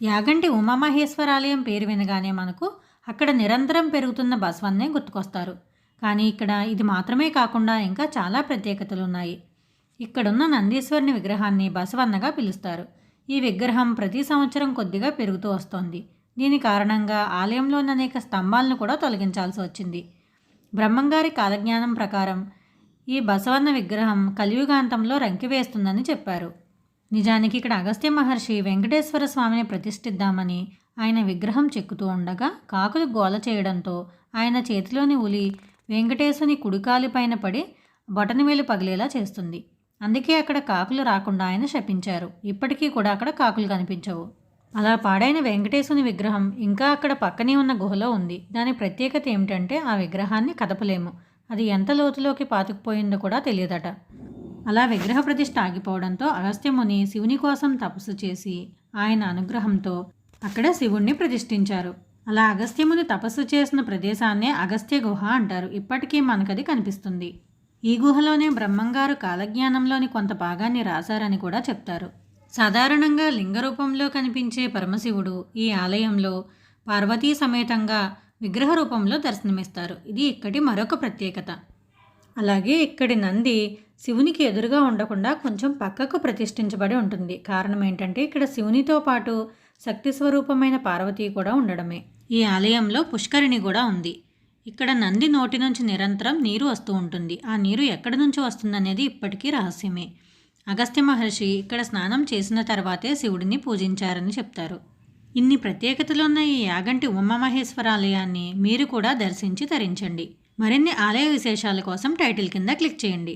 యాగంటి ఉమామహేశ్వర ఆలయం పేరు వినగానే మనకు అక్కడ నిరంతరం పెరుగుతున్న బసవన్నే గుర్తుకొస్తారు. కానీ ఇక్కడ ఇది మాత్రమే కాకుండా ఇంకా చాలా ప్రత్యేకతలు ఉన్నాయి ఇక్కడున్న నందీశ్వరుని విగ్రహాన్ని బసవన్నగా పిలుస్తారు. ఈ విగ్రహం ప్రతి సంవత్సరం కొద్దిగా పెరుగుతూ వస్తోంది. దీని కారణంగా ఆలయంలోని అనేక స్తంభాలను కూడా తొలగించాల్సి వచ్చింది. బ్రహ్మంగారి కాలజ్ఞానం ప్రకారం ఈ బసవన్న విగ్రహం కలియుగాంతంలో రంకివేస్తుందని చెప్పారు. నిజానికి ఇక్కడ అగస్త్య మహర్షి వెంకటేశ్వర స్వామిని ప్రతిష్ఠిద్దామని ఆయన విగ్రహం చెక్కుతూ ఉండగా కాకులు గోల చేయడంతో ఆయన చేతిలోని ఉలి వెంకటేశుని కుడికాలి పైన పడి బొటనవేలు పగిలేలా చేస్తుంది. అందుకే అక్కడ కాకులు రాకుండా ఆయన శపించారు. ఇప్పటికీ కూడా అక్కడ కాకులు కనిపించవు. అలా పాడైన వెంకటేశుని విగ్రహం ఇంకా అక్కడ పక్కనే ఉన్న గుహలో ఉంది. దాని ప్రత్యేకత ఏమిటంటే ఆ విగ్రహాన్ని కదపలేము. అది ఎంత లోతులోకి పాతుకుపోయిందో కూడా తెలియదట. అలా విగ్రహ ప్రతిష్ఠ ఆగిపోవడంతో అగస్త్యముని శివుని కోసం తపస్సు చేసి ఆయన అనుగ్రహంతో అక్కడ శివుణ్ణి ప్రతిష్ఠించారు. అలా అగస్త్యముని తపస్సు చేసిన ప్రదేశాన్నే అగస్త్య గుహ అంటారు. ఇప్పటికీ మనకది కనిపిస్తుంది. ఈ గుహలోనే బ్రహ్మంగారు కాలజ్ఞానంలోని కొంత భాగాన్ని రాశారని కూడా చెప్తారు. సాధారణంగా లింగ రూపంలో కనిపించే పరమశివుడు ఈ ఆలయంలో పార్వతీ సమేతంగా విగ్రహ రూపంలో దర్శనమిస్తారు. ఇది ఇక్కడి మరొక ప్రత్యేకత. అలాగే ఇక్కడి నంది శివునికి ఎదురుగా ఉండకుండా కొంచెం పక్కకు ప్రతిష్ఠించబడి ఉంటుంది. కారణం ఏంటంటే ఇక్కడ శివునితో పాటు శక్తి స్వరూపమైన పార్వతి కూడా ఉండడమే. ఈ ఆలయంలో పుష్కరిణి కూడా ఉంది. ఇక్కడ నంది నోటి నుంచి నిరంతరం నీరు వస్తూ ఉంటుంది. ఆ నీరు ఎక్కడి నుంచి వస్తుందనేది ఇప్పటికీ రహస్యమే. అగస్త్య మహర్షి ఇక్కడ స్నానం చేసిన తర్వాతే శివుడిని పూజించారని చెప్తారు. ఇన్ని ప్రత్యేకతలున్న ఈ యాగంటి ఉమామహేశ్వర ఆలయాన్ని మీరు కూడా దర్శించి తరించండి. మరిన్ని ఆలయ విశేషాల కోసం టైటిల్ కింద క్లిక్ చేయండి.